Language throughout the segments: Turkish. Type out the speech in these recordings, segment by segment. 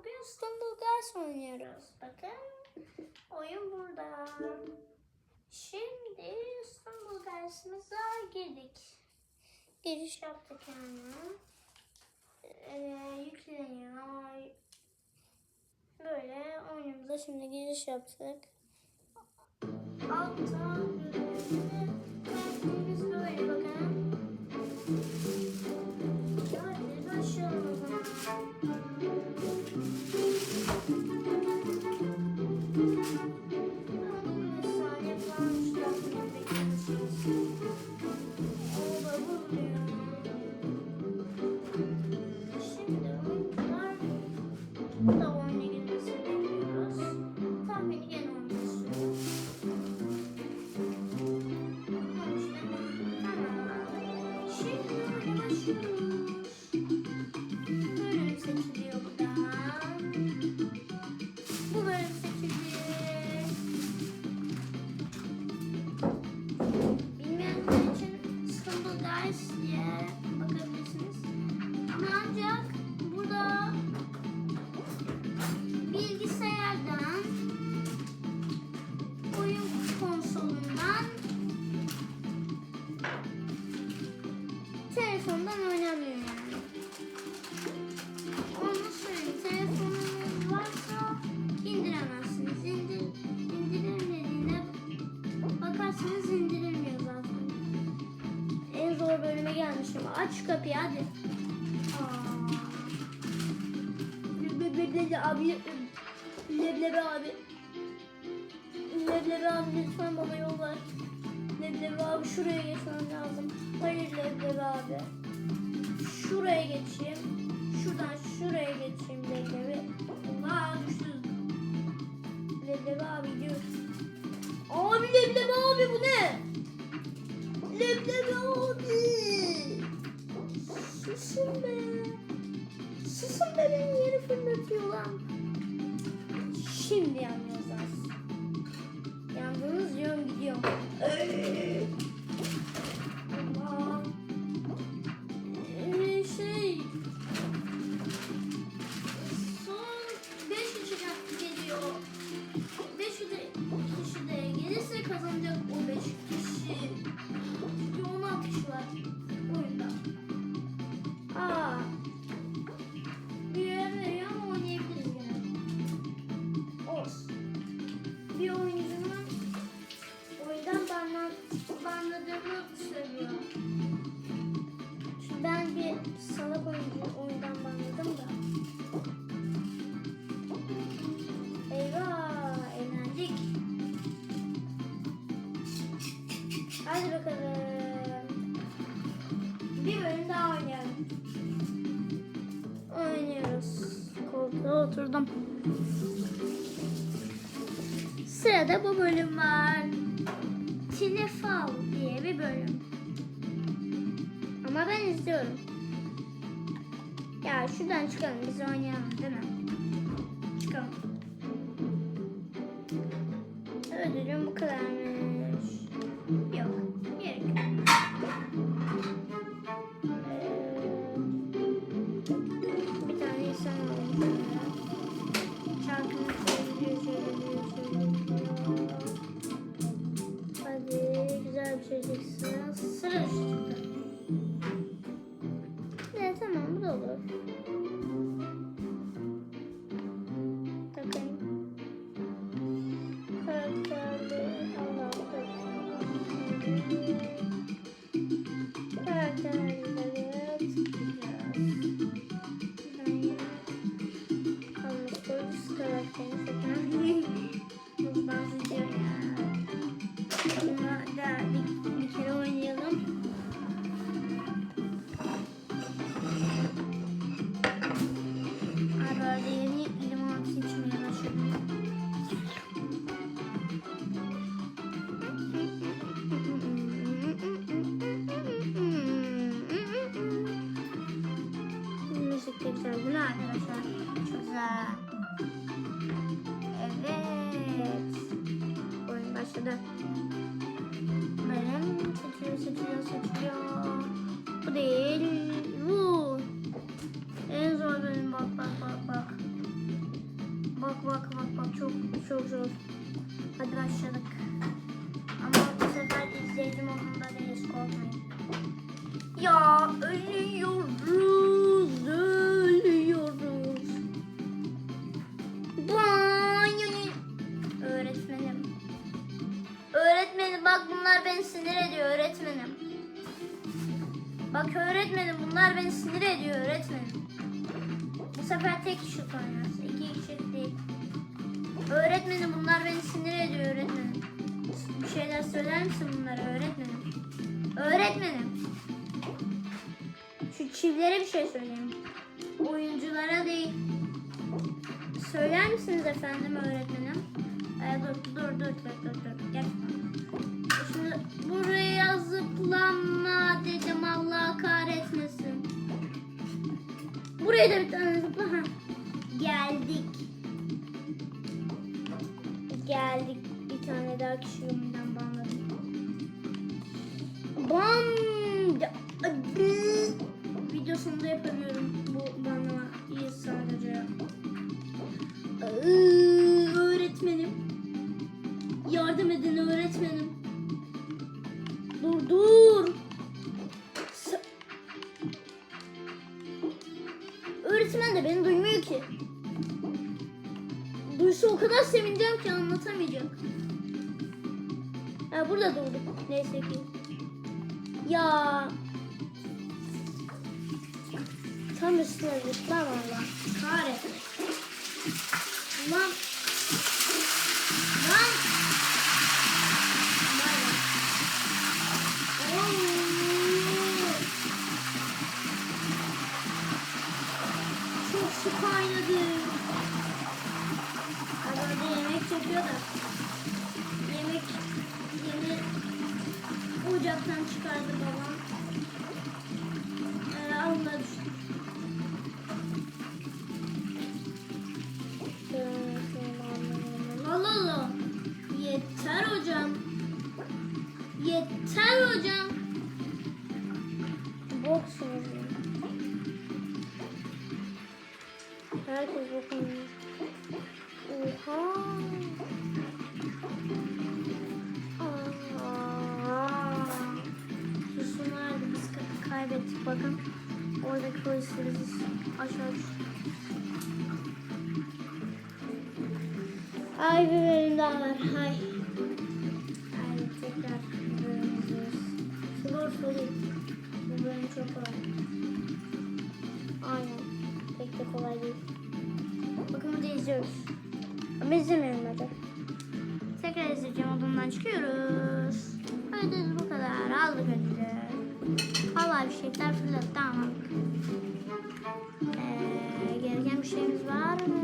Bugün Stumble Guys oynuyoruz. Bakın oyun burada. Şimdi Stumble Guys'ımıza girdik. Giriş yaptık yani. Ee, yükleniyor. Böyle oyunumuza şimdi giriş yaptık. Altta kapıyı hadi. Leblebi abi. Leblebi abi. Leblebi abi lütfen bana yol ver. Leblebi abi şuraya geçmem lazım. Hayır Leblebi abi. Şuraya geçeyim. Şuradan şuraya geçeyim Leblebi. Allah düştüm. Leblebi abi gidiyor. Abi Leblebi abi bu ne? Leblebi abi. Susun be. Susun be beni yeri fırlatıyor lan. Şimdi yalnızız. Hadi bakalım. Bir bölüm daha oynayalım. Oynuyoruz. Koltuğa oturdum. Sırada bu bölüm var. Tinefal diye bir bölüm. Ama ben izliyorum. Ya şuradan çıkalım biz oynayalım değil mi? Çıkalım. Ödülüm bu kadarmış. 小姐，不对。Beni sinir ediyor öğretmenim. Bu sefer tek kişi oynarsa iki kişi değil. Öğretmenim bunlar beni sinir ediyor öğretmenim. Bir şeyler söyler misin bunlara öğretmenim? Öğretmenim. Şu çivlere bir şey söyleyeyim. Oyunculara değil. Söyler misiniz efendim öğretmenim? Ee, dur dur dur dur dur dur. Gel. Şimdi buraya Buraya da bir tane zıpla. Burada durduk. Neyse ki. Ya. Tam üstüne zıplam Allah. Kahretsin. Lan. Lan. Çok su kaynadı. Arada yemek yapıyor da. Yeter hocam. Boksunuz ya. Herkes bakın. Oha. Aa. Susun nerede? Biz ka- kaybettik bakın. Oradaki polisleri biz aşağı. Ay bir bölüm daha var. Hay. Soru. Bu bölüm çok kolay. Aynen. Pek de kolay değil. Bakın burada izliyoruz. Ama izlemiyorum hadi. Tekrar izleyeceğim odamdan çıkıyoruz. Ödül bu kadar. Aldık ödülü. Havai bir şeyler fırlattı ama. Ee, gereken bir şeyimiz var mı?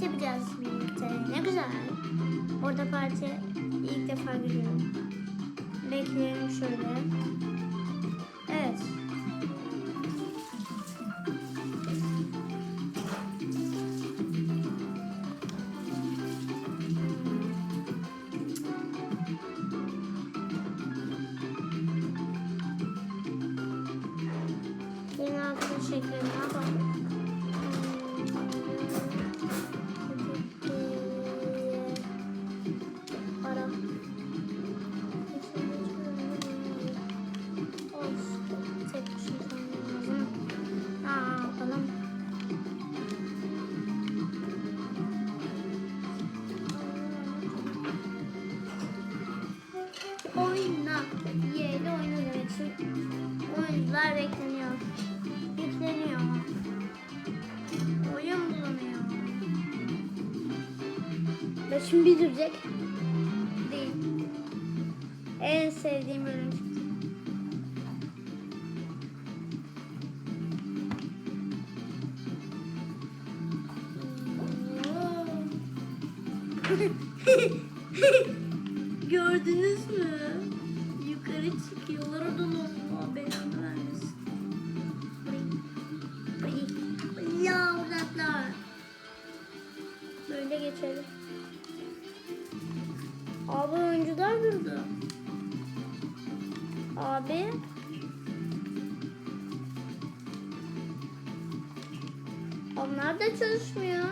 Parti yapacağız birlikte. Ne güzel. Orada parti ilk defa görüyorum. Bekleyelim şöyle. Şimdi bir dürecek. Değil. En sevdiğim bölüm. Gördünüz mü? Yukarı çıkıyorlar oradan Allah belanı vermesin. Ay, Yavrular. Böyle geçelim. Abi oyuncular durdu. Abi. Onlar da çalışmıyor.